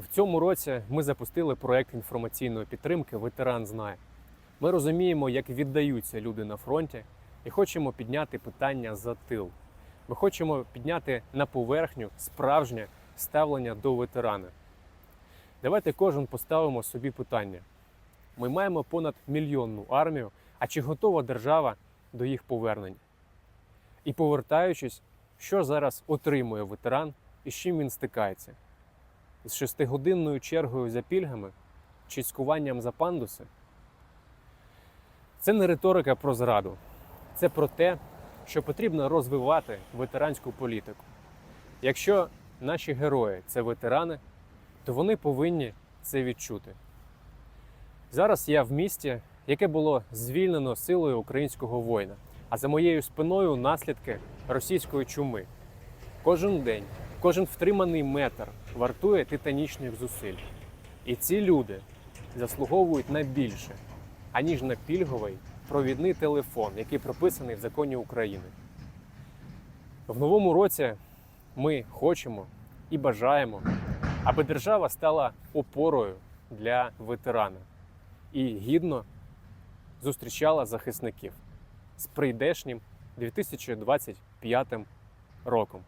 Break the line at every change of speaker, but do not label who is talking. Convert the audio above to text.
В цьому році ми запустили проект інформаційної підтримки Ветеран знає. Ми розуміємо, як віддаються люди на фронті, і хочемо підняти питання за тил. Ми хочемо підняти на поверхню справжнє ставлення до ветерана. Давайте кожен поставимо собі питання. Ми маємо понад мільйонну армію, а чи готова держава до їх повернення? І повертаючись, що зараз отримує ветеран і з чим він стикається? З шестигодинною чергою за пільгами чи цькуванням за пандуси? Це не риторика про зраду, це про те, що потрібно розвивати ветеранську політику. Якщо наші герої це ветерани, то вони повинні це відчути. Зараз я в місті, яке було звільнено силою українського воїна, а за моєю спиною наслідки російської чуми. Кожен день, кожен втриманий метр вартує титанічних зусиль. І ці люди заслуговують на більше, аніж на пільговий провідний телефон, який прописаний в законі України. В новому році ми хочемо і бажаємо, аби держава стала опорою для ветерана і гідно зустрічала захисників з прийдешнім 2025 роком.